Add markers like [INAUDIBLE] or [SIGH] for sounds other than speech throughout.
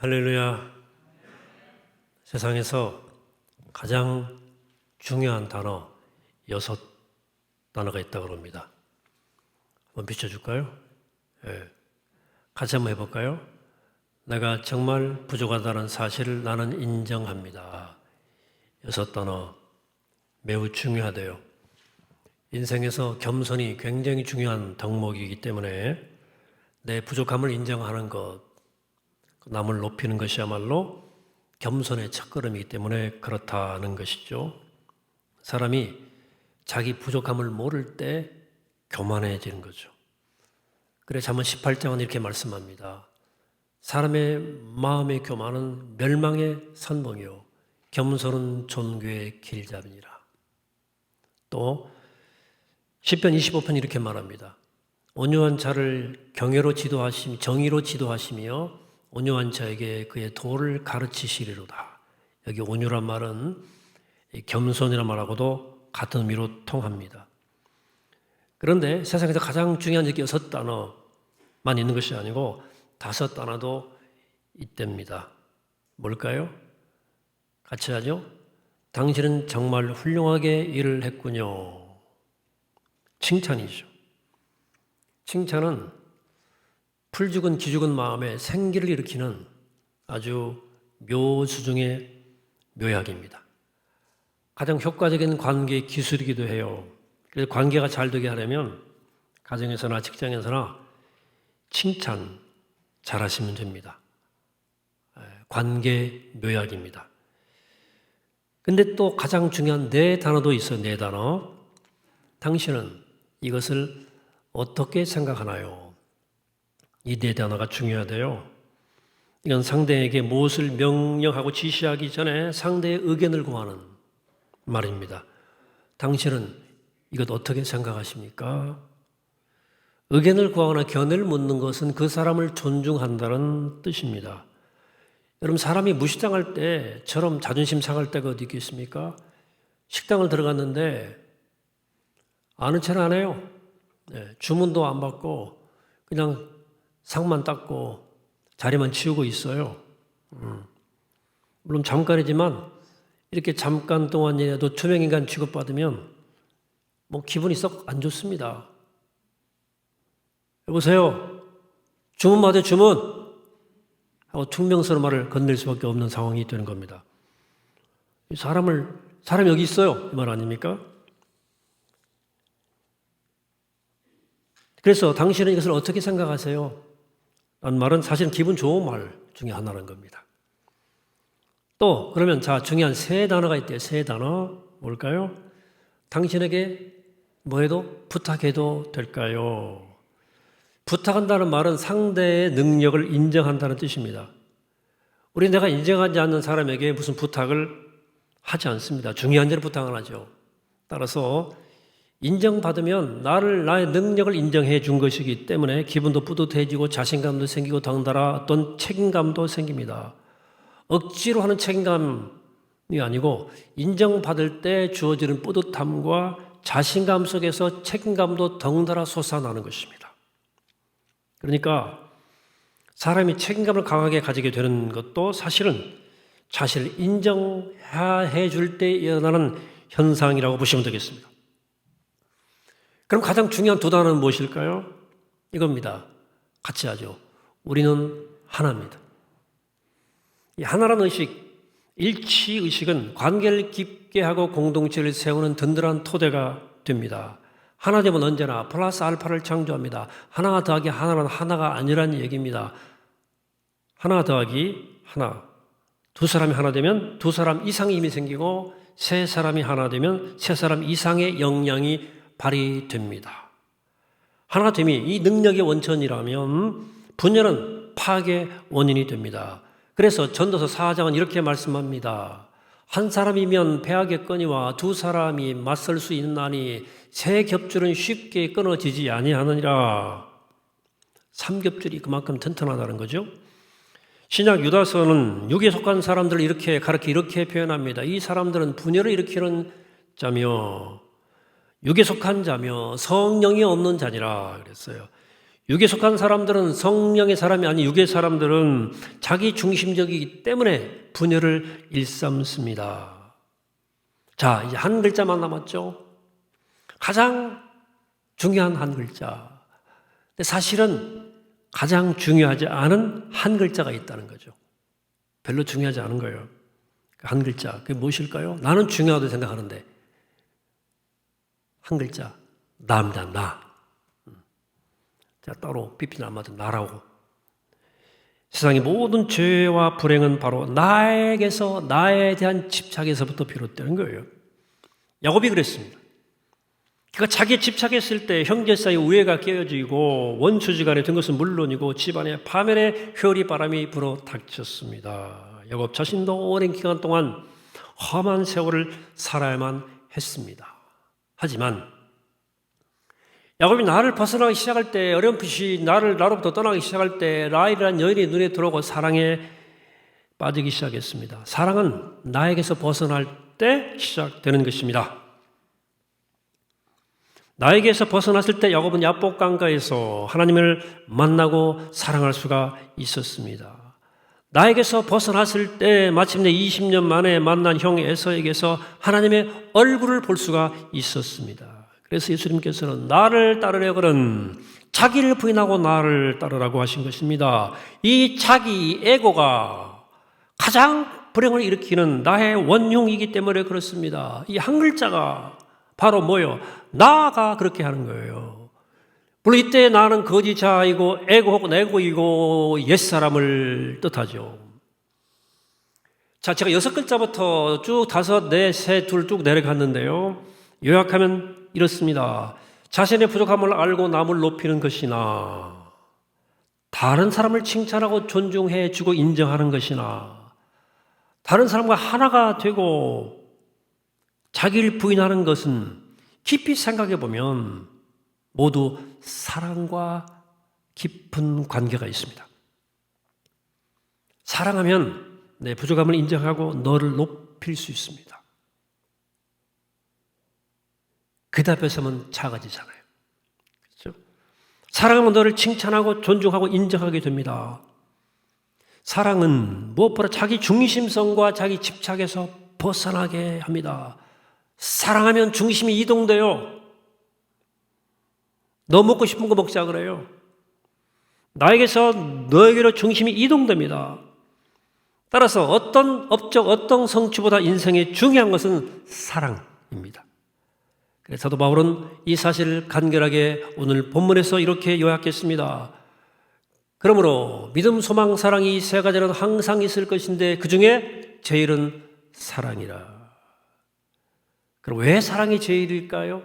할렐루야. 세상에서 가장 중요한 단어 여섯 단어가 있다고 합니다. 한번 비춰줄까요? 예. 같이 한번 해볼까요? 내가 정말 부족하다는 사실을 나는 인정합니다. 여섯 단어 매우 중요하대요. 인생에서 겸손이 굉장히 중요한 덕목이기 때문에 내 부족함을 인정하는 것, 남을 높이는 것이야말로 겸손의 첫걸음이기 때문에 그렇다는 것이죠. 사람이 자기 부족함을 모를 때 교만해지는 거죠. 그래 잠언 18장은 이렇게 말씀합니다. 사람의 마음의 교만은 멸망의 선봉이요 겸손은 존귀의 길잡이니라. 또 10편 25편 이렇게 말합니다. 온유한 자를 경외로 지도하시며 정의로 지도하시며 온유한 자에게 그의 도를 가르치시리로다. 여기 온유란 말은 겸손이란 말하고도 같은 의미로 통합니다. 그런데 세상에서 가장 중요한 여섯 단어만 있는 것이 아니고 다섯 단어도 있답니다. 뭘까요? 같이 하죠? 당신은 정말 훌륭하게 일을 했군요. 칭찬이죠. 칭찬은 풀죽은 기죽은 마음에 생기를 일으키는 아주 묘수 중의 묘약입니다. 가장 효과적인 관계 기술이기도 해요. 그래서 관계가 잘 되게 하려면 가정에서나 직장에서나 칭찬 잘 하시면 됩니다. 관계 묘약입니다. 근데 또 가장 중요한 네 단어도 있어요. 네 단어. 당신은 이것을 어떻게 생각하나요? 이 네 단어가 중요하대요. 이건 상대에게 무엇을 명령하고 지시하기 전에 상대의 의견을 구하는 말입니다. 당신은 이것 어떻게 생각하십니까? 의견을 구하거나 견해를 묻는 것은 그 사람을 존중한다는 뜻입니다. 여러분, 사람이 무시당할 때처럼 자존심 상할 때가 어디 있겠습니까? 식당을 들어갔는데 아는 체는 안 해요. 네, 주문도 안 받고 그냥 상만 닦고 자리만 치우고 있어요. 음. 물론 잠깐이지만 이렇게 잠깐 동안이라도 투명인간 취급받으면 뭐 기분이 썩 안 좋습니다. 여보세요. 주문 받아 주문. 하고 퉁명스러운 말을 건넬 수밖에 없는 상황이 되는 겁니다. 사람을 사람 여기 있어요. 이 말 아닙니까? 그래서 당신은 이것을 어떻게 생각하세요? 라는 말은 사실 기분 좋은 말 중에 하나라는 겁니다. 또 그러면 자 중요한 세 단어가 있대요. 세 단어 뭘까요? 당신에게 뭐해도 부탁해도 될까요? 부탁한다는 말은 상대의 능력을 인정한다는 뜻입니다. 우리 내가 인정하지 않는 사람에게 무슨 부탁을 하지 않습니다. 중요한 일을 부탁을 하죠. 따라서 인정받으면 나를 나의 능력을 인정해 준 것이기 때문에 기분도 뿌듯해지고 자신감도 생기고 덩달아 어떤 책임감도 생깁니다. 억지로 하는 책임감이 아니고 인정받을 때 주어지는 뿌듯함과 자신감 속에서 책임감도 덩달아 솟아나는 것입니다. 그러니까 사람이 책임감을 강하게 가지게 되는 것도 사실은 자신을 인정해 줄 때 일어나는 현상이라고 보시면 되겠습니다. 그럼 가장 중요한 두 단어는 무엇일까요? 이겁니다. 같이 하죠. 우리는 하나입니다. 이 하나라는 의식, 일치 의식은 관계를 깊게 하고 공동체를 세우는 든든한 토대가 됩니다. 하나 되면 언제나 플러스 알파를 창조합니다. 하나 더하기 하나는 하나가 아니라는 얘기입니다. 하나 더하기 하나. 두 사람이 하나 되면 두 사람 이상의 힘이 생기고 세 사람이 하나 되면 세 사람 이상의 역량이 발휘됩니다. 하나됨이 이 능력의 원천이라면 분열은 파괴 원인이 됩니다. 그래서 전도서 4장은 이렇게 말씀합니다. 한 사람이면 배하겠거니와 두 사람이 맞설 수 있나니 세 겹줄은 쉽게 끊어지지 아니하느니라. 삼겹줄이 그만큼 튼튼하다는 거죠. 신약 유다서는 육에 속한 사람들을 이렇게 가르쳐 이렇게 표현합니다. 이 사람들은 분열을 일으키는 자며 육에 속한 자며 성령이 없는 자니라 그랬어요. 육에 속한 사람들은 성령의 사람이 아닌 육의 사람들은 자기 중심적이기 때문에 분열을 일삼습니다. 자, 이제 한 글자만 남았죠. 가장 중요한 한 글자. 근데 사실은 가장 중요하지 않은 한 글자가 있다는 거죠. 별로 중요하지 않은 거예요. 그한 글자. 그게 무엇일까요? 나는 중요하다고 생각하는데. 한 글자. 나입니다, 나. 제가 따로 비피는 안 맞은 나라고. 세상의 모든 죄와 불행은 바로 나에게서, 나에 대한 집착에서부터 비롯되는 거예요. 야곱이 그랬습니다. 그가 자기에 집착했을 때 형제 사이 우애가 깨어지고 원수지 간에 된 것은 물론이고 집안에 파멸의 회오리 바람이 불어 닥쳤습니다. 야곱 자신도 오랜 기간 동안 험한 세월을 살아야만 했습니다. 하지만 야곱이 나를 벗어나기 시작할 때 어렴풋이 나를 나로부터 떠나기 시작할 때 라일이라는 여인이 눈에 들어오고 사랑에 빠지기 시작했습니다. 사랑은 나에게서 벗어날 때 시작되는 것입니다. 나에게서 벗어났을 때 야곱은 야복 강가에서 하나님을 만나고 사랑할 수가 있었습니다. 나에게서 벗어났을 때 마침내 20년 만에 만난 형 에서에게서 하나님의 얼굴을 볼 수가 있었습니다. 그래서 예수님께서는 나를 따르려거든 자기를 부인하고 나를 따르라고 하신 것입니다. 이 자기 에고가 가장 불행을 일으키는 나의 원흉이기 때문에 그렇습니다. 이 한 글자가 바로 뭐요? 나가 그렇게 하는 거예요. 물론 이때 나는 거지 자이고 에고 혹은 에고이고 옛사람을 뜻하죠. 자, 제가 여섯 글자부터 쭉 다섯, 넷, 셋, 둘쭉 내려갔는데요. 요약하면 이렇습니다. 자신의 부족함을 알고 남을 높이는 것이나 다른 사람을 칭찬하고 존중해 주고 인정하는 것이나 다른 사람과 하나가 되고 자기를 부인하는 것은 깊이 생각해 보면 모두 사랑과 깊은 관계가 있습니다. 사랑하면 내 부족함을 인정하고 너를 높일 수 있습니다. 그 앞에 서면 작아지잖아요. 그렇죠? 사랑하면 너를 칭찬하고 존중하고 인정하게 됩니다. 사랑은 무엇보다 자기 중심성과 자기 집착에서 벗어나게 합니다. 사랑하면 중심이 이동돼요. 너 먹고 싶은 거 먹자 그래요. 나에게서 너에게로 중심이 이동됩니다. 따라서 어떤 업적, 어떤 성취보다 인생에 중요한 것은 사랑입니다. 그래서 사도 바울은 이 사실을 간결하게 오늘 본문에서 이렇게 요약했습니다. 그러므로 믿음, 소망, 사랑 이 세 가지는 항상 있을 것인데 그 중에 제일은 사랑이라. 그럼 왜 사랑이 제일일까요?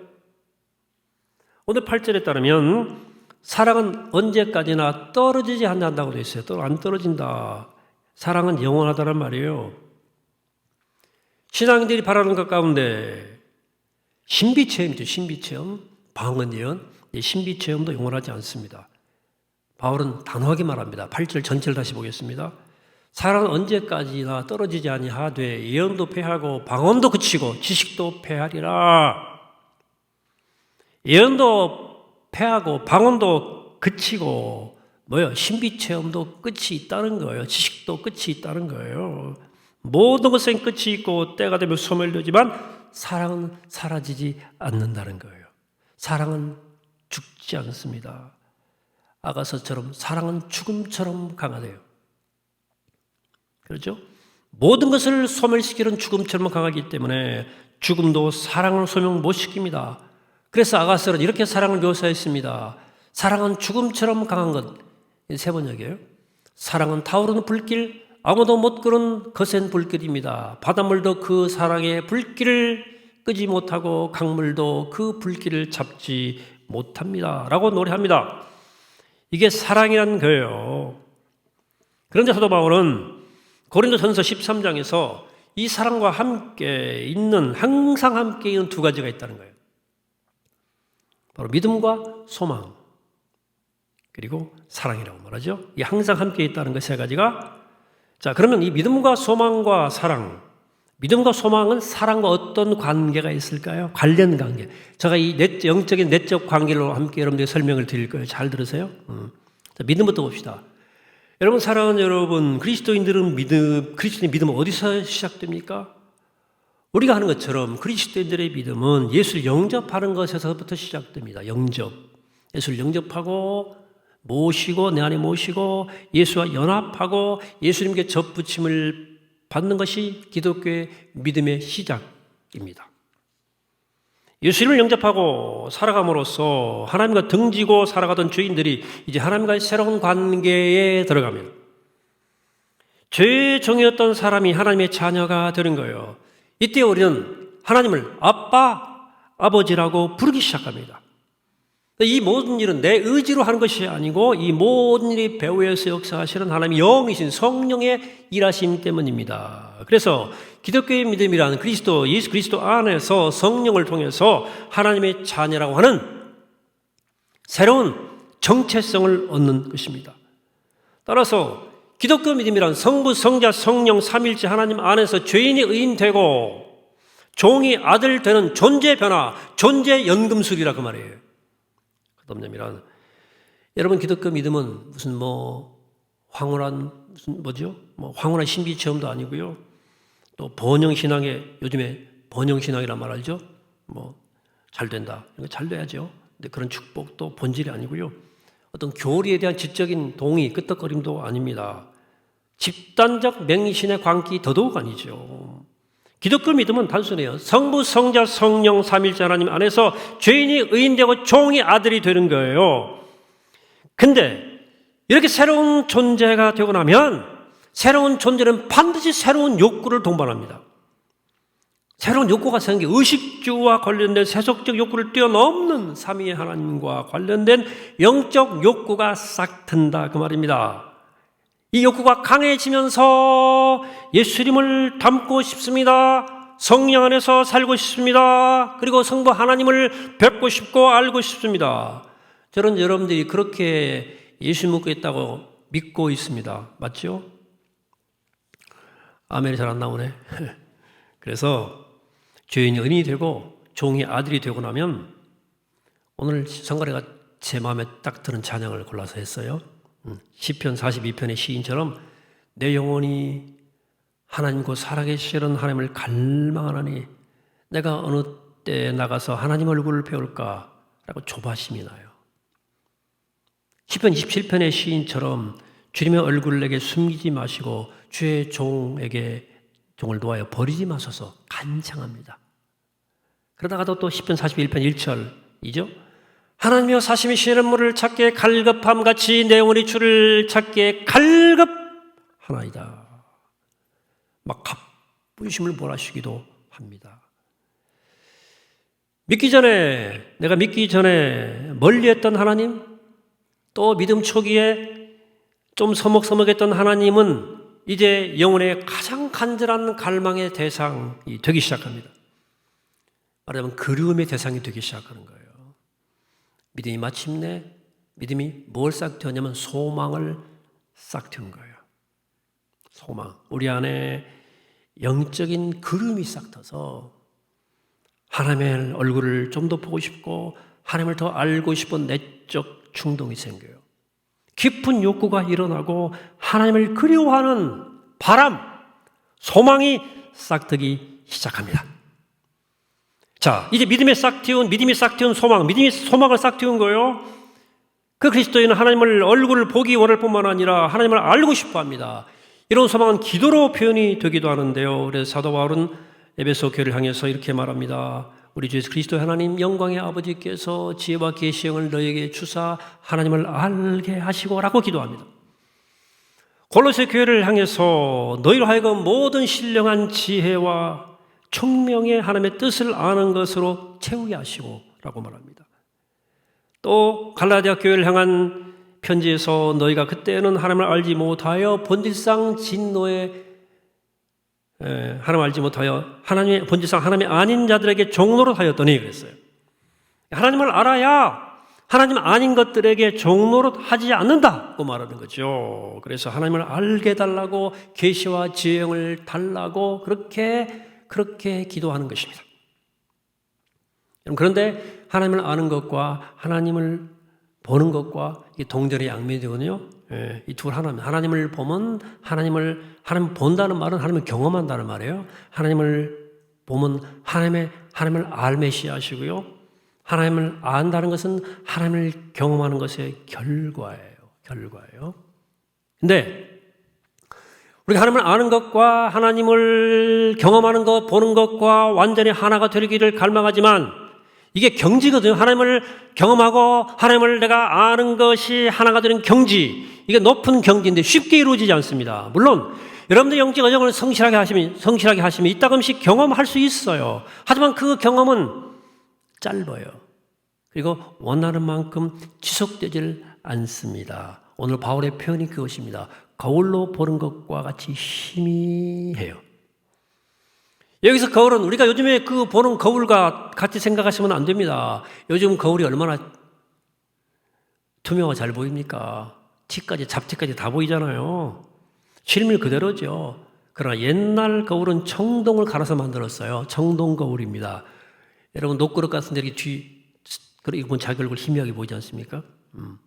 오늘 8절에 따르면 사랑은 언제까지나 떨어지지 않는다고 되어 있어요. 또 안 떨어진다. 사랑은 영원하다는 말이에요. 신앙인들이 바라는 것 가운데 신비체험이죠. 신비체험. 방언 예언. 신비체험도 영원하지 않습니다. 바울은 단호하게 말합니다. 8절 전체를 다시 보겠습니다. 사랑은 언제까지나 떨어지지 아니하되 예언도 패하고 방언도 그치고 지식도 패하리라. 예언도 패하고 방언도 그치고 뭐요? 신비 체험도 끝이 있다는 거예요. 지식도 끝이 있다는 거예요. 모든 것엔 끝이 있고 때가 되면 소멸되지만 사랑은 사라지지 않는다는 거예요. 사랑은 죽지 않습니다. 아가서처럼 사랑은 죽음처럼 강하대요. 그렇죠? 모든 것을 소멸시키는 죽음처럼 강하기 때문에 죽음도 사랑을 소명 못 시킵니다. 그래서 아가스는 이렇게 사랑을 묘사했습니다. 사랑은 죽음처럼 강한 것. 세 번역이에요. 사랑은 타오르는 불길, 아무도 못 끄는 거센 불길입니다. 바닷물도 그 사랑의 불길을 끄지 못하고 강물도 그 불길을 잡지 못합니다. 라고 노래합니다. 이게 사랑이란 거예요. 그런데 사도 바울은 고린도 전서 13장에서 이 사랑과 함께 있는 항상 함께 있는 두 가지가 있다는 거예요. 바로 믿음과 소망 그리고 사랑이라고 말하죠. 이 항상 함께 있다는 것 세 가지가 자 그러면 이 믿음과 소망과 사랑 믿음과 소망은 사랑과 어떤 관계가 있을까요? 관련 관계. 제가 이 내, 영적인 내적 관계로 함께 여러분들에게 설명을 드릴 거예요. 잘 들으세요. 음. 자, 믿음부터 봅시다. 여러분 사랑하는 여러분, 그리스도인들은 믿음, 그리스도인 믿음은 어디서 시작됩니까? 우리가 하는 것처럼 그리스도인들의 믿음은 예수를 영접하는 것에서부터 시작됩니다. 영접. 예수를 영접하고 모시고 내 안에 모시고 예수와 연합하고 예수님께 접붙임을 받는 것이 기독교의 믿음의 시작입니다. 예수님을 영접하고 살아감으로써 하나님과 등지고 살아가던 죄인들이 이제 하나님과의 새로운 관계에 들어가면 죄의 종이었던 사람이 하나님의 자녀가 되는 거예요. 이때 우리는 하나님을 아빠, 아버지라고 부르기 시작합니다. 이 모든 일은 내 의지로 하는 것이 아니고 이 모든 일이 배후에서 역사하시는 하나님의 영이신 성령의 일하심 때문입니다. 그래서 기독교의 믿음이라는 그리스도, 예수 그리스도 안에서 성령을 통해서 하나님의 자녀라고 하는 새로운 정체성을 얻는 것입니다. 따라서 기독교 믿음이란 성부, 성자, 성령, 삼일째 하나님 안에서 죄인이 의인되고 종이 아들 되는 존재 변화, 존재 연금술이라 그 말이에요. 그동념이란 여러분 기독교 믿음은 무슨 뭐 황홀한 무슨 뭐죠? 뭐 황홀한 신비 체험도 아니고요. 또 번영 신앙에 요즘에 번영 신앙이란 말 알죠? 뭐 잘 된다. 잘 돼야죠. 근데 그런 축복도 본질이 아니고요. 어떤 교리에 대한 지적인 동의, 끄떡거림도 아닙니다. 집단적 맹신의 광기 더더욱 아니죠. 기독교 믿음은 단순해요. 성부, 성자, 성령, 삼일째 하나님 안에서 죄인이 의인되고 종이 아들이 되는 거예요. 근데 이렇게 새로운 존재가 되고 나면 새로운 존재는 반드시 새로운 욕구를 동반합니다. 새로운 욕구가 생기 의식주와 관련된 세속적 욕구를 뛰어넘는 삼위의 하나님과 관련된 영적 욕구가 싹 튼다 그 말입니다. 이 욕구가 강해지면서 예수님을 닮고 싶습니다. 성령 안에서 살고 싶습니다. 그리고 성부 하나님을 뵙고 싶고 알고 싶습니다. 저는 여러분들이 그렇게 예수 믿고 있다고 믿고 있습니다. 맞죠? 아멘이 잘 안 나오네. [LAUGHS] 그래서 죄인이 은인이 되고 종이 아들이 되고 나면 오늘 성가래가 제 마음에 딱 드는 찬양을 골라서 했어요. 음, 시편 42편의 시인처럼 내 영혼이 하나님과 살아계시는 하나님을 갈망하나니 내가 어느 때 나가서 하나님 얼굴을 배울까? 라고 조바심이 나요. 시편 27편의 시인처럼 주님의 얼굴을 내게 숨기지 마시고 주의 종에게 종을 놓아여 버리지 마소서 간청합니다. 그러다가도 또 10편 41편 1절이죠. 하나님여 사심이 쉬는 물을 찾기에 갈급함 같이 내 영혼이 주를 찾기에 갈급하나이다. 막 가쁘심을 몰아쉬기도 합니다. 믿기 전에 내가 믿기 전에 멀리했던 하나님 또 믿음 초기에 좀 서먹서먹했던 하나님은 이제 영혼의 가장 간절한 갈망의 대상이 되기 시작합니다. 말하자면 그리움의 대상이 되기 시작하는 거예요. 믿음이 마침내 믿음이 뭘 싹트였냐면 소망을 싹트는 거예요. 소망. 우리 안에 영적인 그름이 싹트서 하나님의 얼굴을 좀 더 보고 싶고 하나님을 더 알고 싶은 내적 충동이 생겨요. 깊은 욕구가 일어나고 하나님을 그리워하는 바람, 소망이 싹트기 시작합니다. 자, 이제 믿음에 싹 틔운, 믿음이 싹 틔운 소망, 믿음이 소망을 싹 틔운 거예요. 그 그리스도인은 하나님을 얼굴을 보기 원할 뿐만 아니라 하나님을 알고 싶어 합니다. 이런 소망은 기도로 표현이 되기도 하는데요. 그래서 사도 바울은 에베소 교회를 향해서 이렇게 말합니다. 우리 주 예수 그리스도 하나님 영광의 아버지께서 지혜와 계시형을 너에게 주사 하나님을 알게 하시고라고 기도합니다. 골로새 교회를 향해서 너희로 하여금 모든 신령한 지혜와 청명의 하나님의 뜻을 아는 것으로 채우게 하시고라고 말합니다. 또 갈라디아 교회를 향한 편지에서 너희가 그때는 하나님을 알지 못하여 본질상 진노에 하나님 알지 못하여 하나님의 본질상 하나님이 아닌 자들에게 종로로 하였더니 그랬어요. 하나님을 알아야 하나님 아닌 것들에게 종로로 하지 않는다고 말하는 거죠. 그래서 하나님을 알게 달라고 계시와 지혜를 달라고 그렇게 그렇게 기도하는 것입니다. 그런데 하나님을 아는 것과 하나님을 보는 것과 이게 동절의 양면이거든요. 예, 이둘 하나입니다. 하나님을 보면 하나님을 하나님 본다는 말은 하나님을 경험한다는 말이에요. 하나님을 보면 하나님의 하나님을 알 메시아시고요. 하나님을 안다는 것은 하나님을 경험하는 것의 결과예요. 결과예요. 근데 우리가 하나님을 아는 것과 하나님을 경험하는 것, 보는 것과 완전히 하나가 되기를 갈망하지만 이게 경지거든요. 하나님을 경험하고 하나님을 내가 아는 것이 하나가 되는 경지. 이게 높은 경지인데 쉽게 이루어지지 않습니다. 물론 여러분들 영적 언역을 성실하게 하시면 성실하게 하시면 이따금씩 경험할 수 있어요. 하지만 그 경험은 짧아요. 그리고 원하는 만큼 지속되질 않습니다. 오늘 바울의 표현이 그것입니다. 거울로 보는 것과 같이 희미해요. 여기서 거울은 우리가 요즘에 그 보는 거울과 같이 생각하시면 안 됩니다. 요즘 거울이 얼마나 투명하고 잘 보입니까? 티까지 잡티까지 다 보이잖아요. 실물 그대로죠. 그러나 옛날 거울은 청동을 갈아서 만들었어요. 청동 거울입니다. 여러분 녹그릇 같은 데 이렇게 뒤 그리고 자기 얼굴 희미하게 보이지 않습니까? 음.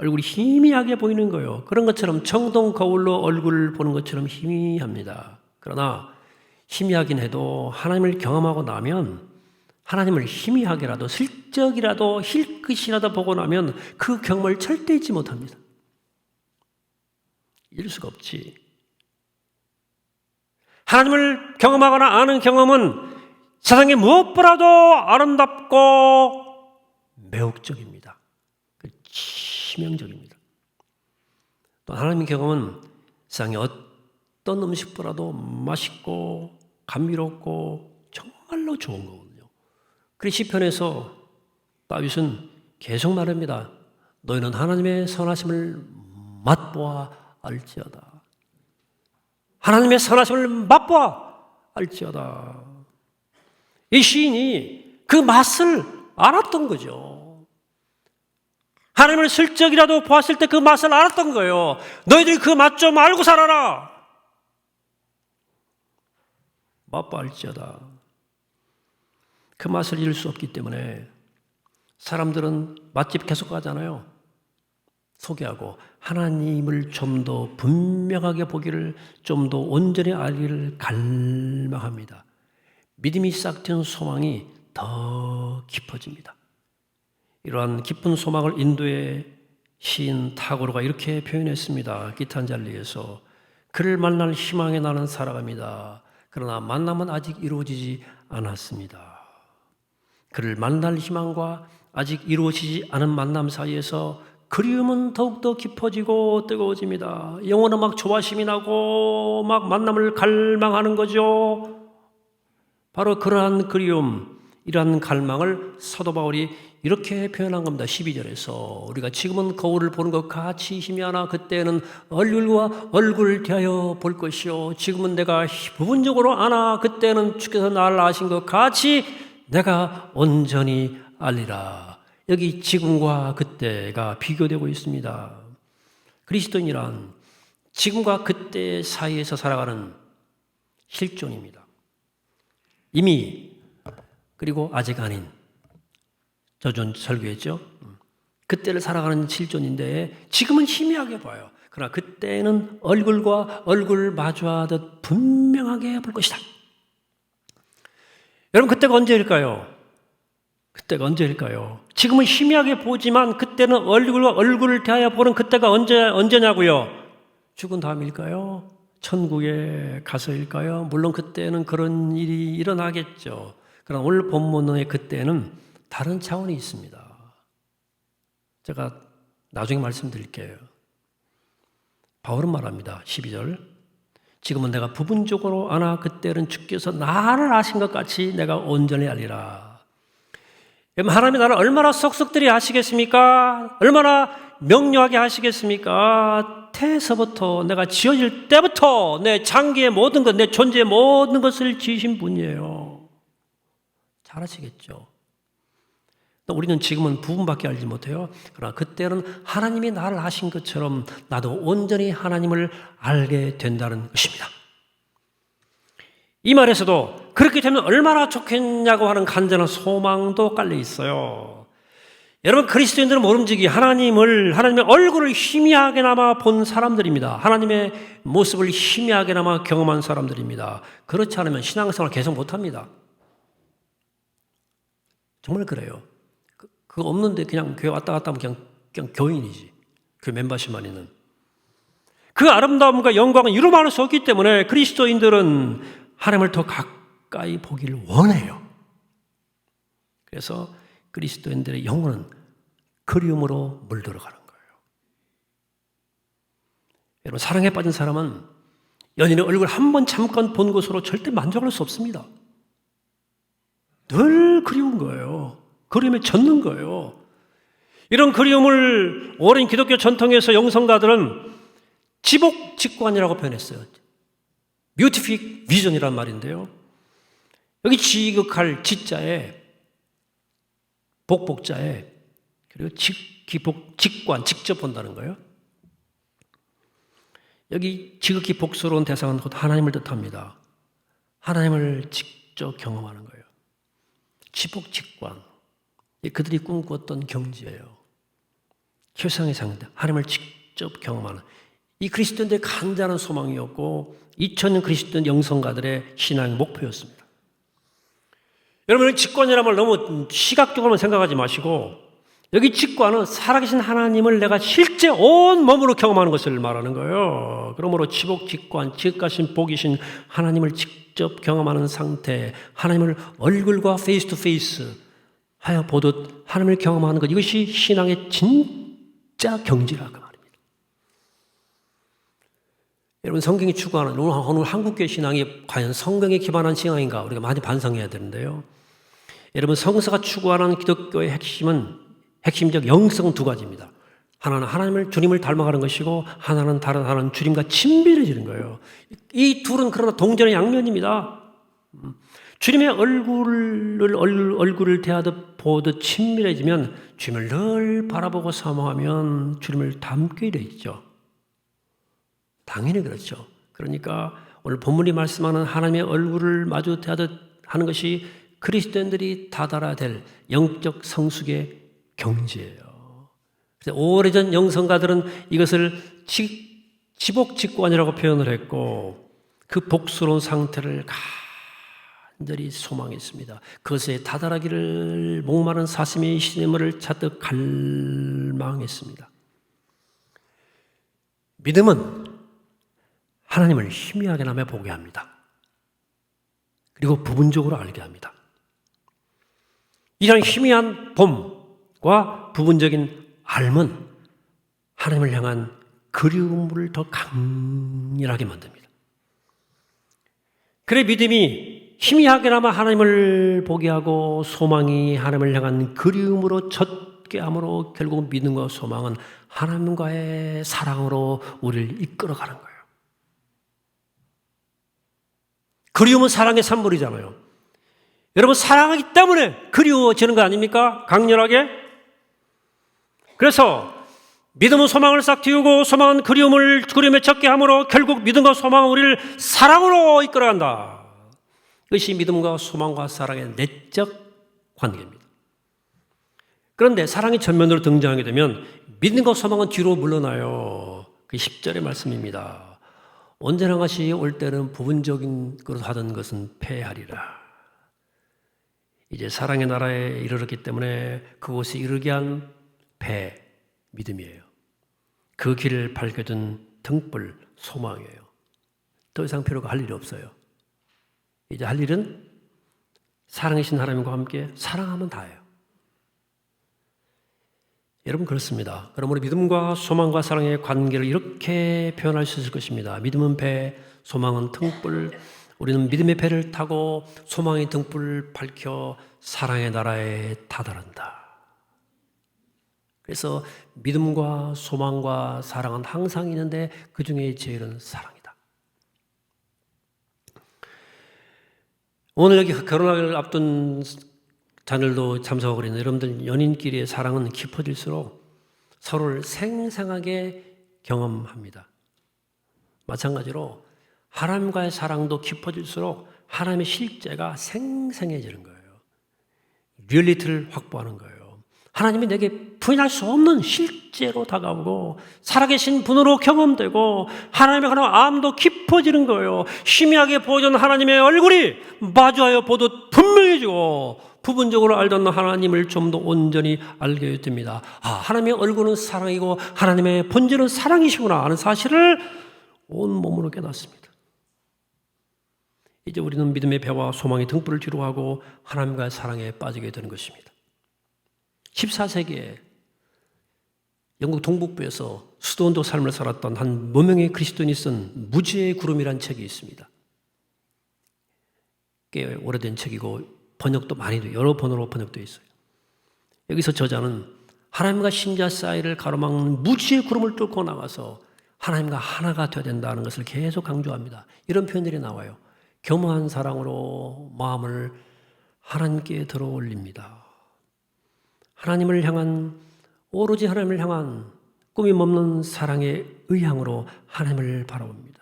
얼굴이 희미하게 보이는 거예요. 그런 것처럼 청동 거울로 얼굴을 보는 것처럼 희미합니다. 그러나 희미하긴 해도 하나님을 경험하고 나면 하나님을 희미하게라도 슬쩍이라도 힐끗이라도 보고 나면 그 경험을 절대 잊지 못합니다. 잊을 수가 없지. 하나님을 경험하거나 아는 경험은 세상에 무엇보다도 아름답고 매혹적입니다. 그 치명적입니다. 또 하나님의 경험은 세상에 어떤 음식보다도 맛있고 감미롭고 정말로 좋은 거거든요. 그래서 시편에서 다윗은 계속 말합니다. 너희는 하나님의 선하심을 맛보아 알지어다. 하나님의 선하심을 맛보아 알지어다. 이 시인이 그 맛을 알았던 거죠. 하나님을 슬쩍이라도 보았을 때 그 맛을 알았던 거예요. 너희들이 그 맛 좀 알고 살아라. 알지어다. 그 맛을 잃을 수 없기 때문에 사람들은 맛집 계속 가잖아요. 소개하고 하나님을 좀 더 분명하게 보기를 좀 더 온전히 알기를 갈망합니다. 믿음이 싹튼 소망이 더 깊어집니다. 이러한 깊은 소망을 인도의 시인 타고로가 이렇게 표현했습니다. 기탄잘리에서 그를 만날 희망에 나는 살아갑니다. 그러나 만남은 아직 이루어지지 않았습니다. 그를 만날 희망과 아직 이루어지지 않은 만남 사이에서 그리움은 더욱더 깊어지고 뜨거워집니다. 영혼은 막 조바심이 나고 막 만남을 갈망하는 거죠. 바로 그러한 그리움, 이러한 갈망을 사도 바울이 이렇게 표현한 겁니다. 12절에서 우리가 지금은 거울을 보는 것 같이 힘이 하나 그때는 얼굴과 얼굴을 대하여 볼 것이요 지금은 내가 부분적으로 아나 그때는 주께서 나를 아신 것 같이 내가 온전히 알리라. 여기 지금과 그때가 비교되고 있습니다. 그리스도인이란 지금과 그때 사이에서 살아가는 실존입니다. 이미 그리고 아직 아닌 저전 설교했죠. 그때를 살아가는 실존인데 지금은 희미하게 봐요. 그러나 그때는 얼굴과 얼굴 마주하듯 분명하게 볼 것이다. 여러분 그때가 언제일까요? 그때가 언제일까요? 지금은 희미하게 보지만 그때는 얼굴과 얼굴을 대하여 보는 그때가 언제 언제냐고요? 죽은 다음일까요? 천국에 가서일까요? 물론 그때는 그런 일이 일어나겠죠. 그러나 오늘 본문의 그때는 다른 차원이 있습니다. 제가 나중에 말씀드릴게요. 바울은 말합니다. 12절. 지금은 내가 부분적으로 아나 그때는 주께서 나를 아신 것 같이 내가 온전히 알리라. 하나님이 나를 얼마나 쏙쏙들이 아시겠습니까? 얼마나 명료하게 하시겠습니까? 태에서부터 내가 지어질 때부터 내 장기의 모든 것, 내 존재의 모든 것을 지으신 분이에요. 잘 아시겠죠? 우리는 지금은 부분밖에 알지 못해요. 그러나 그때는 하나님이 나를 아신 것처럼 나도 온전히 하나님을 알게 된다는 것입니다. 이 말에서도 그렇게 되면 얼마나 좋겠냐고 하는 간절한 소망도 깔려 있어요. 여러분 그리스도인들은 모름지기 하나님을 하나님의 얼굴을 희미하게나마 본 사람들입니다. 하나님의 모습을 희미하게나마 경험한 사람들입니다. 그렇지 않으면 신앙생활 계속 못합니다. 정말 그래요. 그, 그거 없는데 그냥 교회 왔다 갔다 하면 그냥, 그냥 교인이지. 그 멤버십만 있는. 그 아름다움과 영광은 이루 말할 수 없기 때문에 그리스도인들은 하나님을 더 가까이 보기를 원해요. 그래서 그리스도인들의 영혼은 그리움으로 물들어가는 거예요. 여러분 사랑에 빠진 사람은 연인의 얼굴 한 번 잠깐 본 것으로 절대 만족할 수 없습니다. 늘 그리운 거예요. 그림에 젖는 거예요. 이런 그리움을 오랜 기독교 전통에서 영성가들은 지복 직관이라고 표현했어요. 뮤티픽 비전이란 말인데요. 여기 지극할 지자에 복복자에 그리고 직, 기복, 직관, 직접 본다는 거예요. 여기 지극히 복스러운 대상은 곧 하나님을 뜻합니다. 하나님을 직접 경험하는 거예요. 지복, 직관. 그들이 꿈꾸었던 경지예요. 세상의 상대, 하나님을 직접 경험하는 이 그리스도인들의 간절한 소망이었고 2000년 그리스도인 영성가들의 신앙의 목표였습니다. 여러분 직관이라는 말 너무 시각적으로만 생각하지 마시고 여기 직관은 살아계신 하나님을 내가 실제 온 몸으로 경험하는 것을 말하는 거예요. 그러므로 지복 직관, 지극하신 복이신 하나님을 직접 경험하는 상태, 하나님을 얼굴과 페이스 투 페이스 하여 보듯 하나님을 경험하는 것 이것이 신앙의 진짜 경지라고 말입니다. 여러분 성경이 추구하는 오늘 한국교 신앙이 과연 성경에 기반한 신앙인가 우리가 많이 반성해야 되는데요. 여러분 성서가 추구하는 기독교의 핵심은 핵심적 영성 두 가지입니다. 하나는 하나님을 주님을 닮아가는 것이고 하나는 다른 하나는 주님과 친밀해지는 거예요. 이 둘은 그러나 동전의 양면입니다. 음. 주님의 얼굴을 얼굴을 대하듯 보듯 친밀해지면 주님을 늘 바라보고 사모하면 주님을 닮게 되죠. 당연히 그렇죠. 그러니까 오늘 본문이 말씀하는 하나님의 얼굴을 마주 대하듯 하는 것이 그리스도인들이 다달아야 될 영적 성숙의 경지예요. 오래전 영성가들은 이것을 지복직관이라고 표현을 했고 그 복스러운 상태를 간 절히 소망했습니다. 그것에 다다라기를 목마른 사슴의 시냇물을 찾듯 갈망했습니다. 믿음은 하나님을 희미하게 남에 보게 합니다. 그리고 부분적으로 알게 합니다. 이런 희미한 봄과 부분적인 알은 하나님을 향한 그리움을 더 강렬하게 만듭니다. 그래 믿음이 희미하게나마 하나님을 보게 하고 소망이 하나님을 향한 그리움으로 젖게 함으로 결국 믿음과 소망은 하나님과의 사랑으로 우리를 이끌어가는 거예요. 그리움은 사랑의 산물이잖아요. 여러분 사랑하기 때문에 그리워지는 거 아닙니까? 강렬하게. 그래서 믿음은 소망을 싹 틔우고 소망은 그리움을 그리움에 적게 함으로 결국 믿음과 소망은 우리를 사랑으로 이끌어간다. 이것이 믿음과 소망과 사랑의 내적 관계입니다. 그런데 사랑이 전면으로 등장하게 되면 믿음과 소망은 뒤로 물러나요. 그 10절의 말씀입니다. 언제나 같이 올 때는 부분적인 것으로 하던 것은 패하리라. 이제 사랑의 나라에 이르렀기 때문에 그곳에 이르게 한 배, 믿음이에요. 그 길을 밝혀준 등불, 소망이에요. 더 이상 필요가 할 일이 없어요. 이제 할 일은 사랑이신 하나님과 함께 사랑하면 다예요. 여러분 그렇습니다. 그러므로 믿음과 소망과 사랑의 관계를 이렇게 표현할 수 있을 것입니다. 믿음은 배, 소망은 등불, 우리는 믿음의 배를 타고 소망의 등불을 밝혀 사랑의 나라에 다다른다. 그래서 믿음과 소망과 사랑은 항상 있는데 그 중에 제일은 사랑이다. 오늘 여기 결혼을 앞둔 자녀들도 참석하고 있는 여러분들 연인끼리의 사랑은 깊어질수록 서로를 생생하게 경험합니다. 마찬가지로 하나님과의 사랑도 깊어질수록 하나님의 실제가 생생해지는 거예요. 리얼리티를 확보하는 거예요. 하나님이 내게 부인할 수 없는 실제로 다가오고 살아계신 분으로 경험되고 하나님의 하나님 암도 깊어지는 거예요. 희미하게 보여준 하나님의 얼굴이 마주하여 보듯 분명해지고 부분적으로 알던 하나님을 좀 더 온전히 알게 됩니다. 아, 하나님의 얼굴은 사랑이고 하나님의 본질은 사랑이시구나 하는 사실을 온 몸으로 깨닫습니다. 이제 우리는 믿음의 배와 소망의 등불을 뒤로하고 하나님과의 사랑에 빠지게 되는 것입니다. 14세기에 영국 동북부에서 수도원도 삶을 살았던 한 무명의 그리스도인이 쓴 무지의 구름이란 책이 있습니다. 꽤 오래된 책이고 번역도 많이 돼 여러 번호로 번역되어 있어요. 여기서 저자는 하나님과 신자 사이를 가로막는 무지의 구름을 뚫고 나가서 하나님과 하나가 되어야 된다는 것을 계속 강조합니다. 이런 표현들이 나와요. 겸허한 사랑으로 마음을 하나님께 들어 올립니다. 하나님을 향한 오로지 하나님을 향한 꿈이 없는 사랑의 의향으로 하나님을 바라봅니다.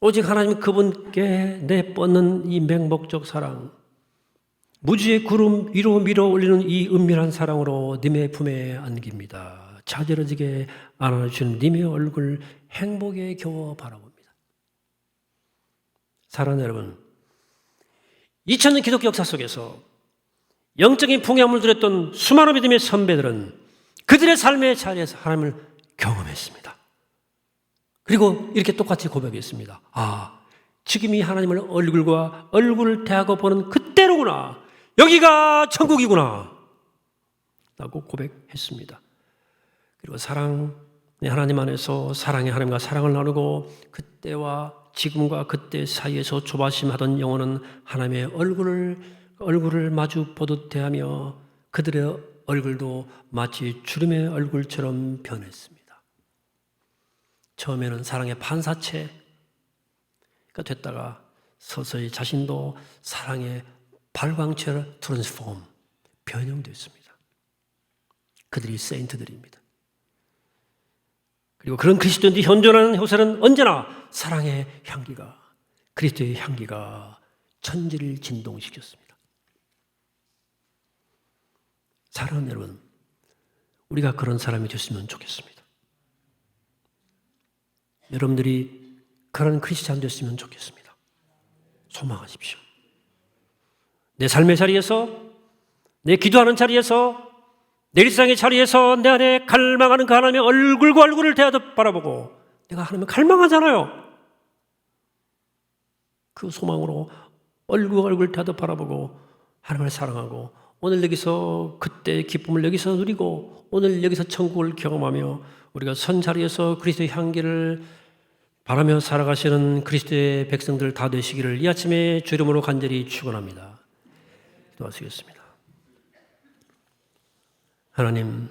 오직 하나님 그분께 내뻗는 이 맹목적 사랑, 무지의 구름 위로 밀어 올리는 이 은밀한 사랑으로 님의 품에 안깁니다. 자지러지게 안아주신 님의 얼굴 행복에 겨워 바라봅니다. 사랑하는 여러분, 2000년 기독교 역사 속에서 영적인 풍향을 누렸던 수많은 믿음의 선배들은 그들의 삶의 자리에서 하나님을 경험했습니다. 그리고 이렇게 똑같이 고백했습니다. 아, 지금 이 하나님을 얼굴과 얼굴을 대하고 보는 그때로구나. 여기가 천국이구나. 라고 고백했습니다. 그리고 사랑의 하나님 안에서 사랑의 하나님과 사랑을 나누고 그때와 지금과 그때 사이에서 조바심하던 영혼은 하나님의 얼굴을 얼굴을 마주 보듯 대하며 그들의 얼굴도 마치 주름의 얼굴처럼 변했습니다. 처음에는 사랑의 반사체가 됐다가 서서히 자신도 사랑의 발광체로 트랜스폼, 변형됐습니다. 그들이 세인트들입니다. 그리고 그런 그리스도인들이 현존하는 효사는 언제나 사랑의 향기가, 그리스도의 향기가 천지를 진동시켰습니다. 사랑하는 여러분, 우리가 그런 사람이 됐으면 좋겠습니다. 여러분들이 그런 크리스찬 됐으면 좋겠습니다. 소망하십시오. 내 삶의 자리에서, 내 기도하는 자리에서, 내 일상의 자리에서 내 안에 갈망하는 그 하나님의 얼굴과 얼굴을 대하듯 바라보고 내가 하나님을 갈망하잖아요. 그 소망으로 얼굴과 얼굴 대하듯 바라보고 하나님을 사랑하고 오늘 여기서 그때 기쁨을 여기서 누리고 오늘 여기서 천국을 경험하며 우리가 선 자리에서 그리스도의 향기를 바라며 살아가시는 그리스도의 백성들 다 되시기를 이 아침에 주 이름으로 간절히 축원합니다. 기도하시겠습니다. 하나님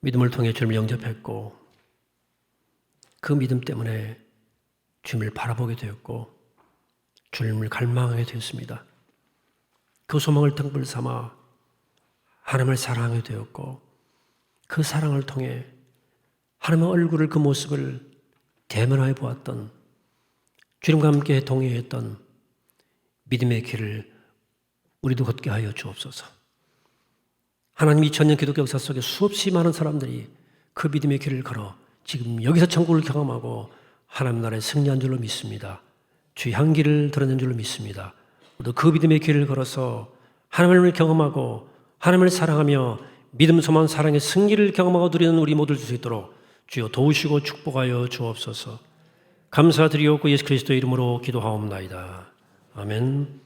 믿음을 통해 주님을 영접했고 그 믿음 때문에 주님을 바라보게 되었고 주님을 갈망하게 되었습니다. 그 소망을 등불 삼아 하나님을 사랑하게 되었고 그 사랑을 통해 하나님의 얼굴을 그 모습을 대면하여 보았던 주님과 함께 동행했던 믿음의 길을 우리도 걷게 하여 주옵소서. 하나님 2000년 기독교 역사 속에 수없이 많은 사람들이 그 믿음의 길을 걸어 지금 여기서 천국을 경험하고 하나님 나라에 승리한 줄로 믿습니다. 주의 향기를 드러낸 줄로 믿습니다. 그 믿음의 길을 걸어서 하나님을 경험하고 하나님을 사랑하며 믿음, 소망, 사랑의 승리를 경험하고 누리는 우리 모두 될수 있도록 주여 도우시고 축복하여 주옵소서. 감사드리옵고 예수 그리스도 이름으로 기도하옵나이다. 아멘.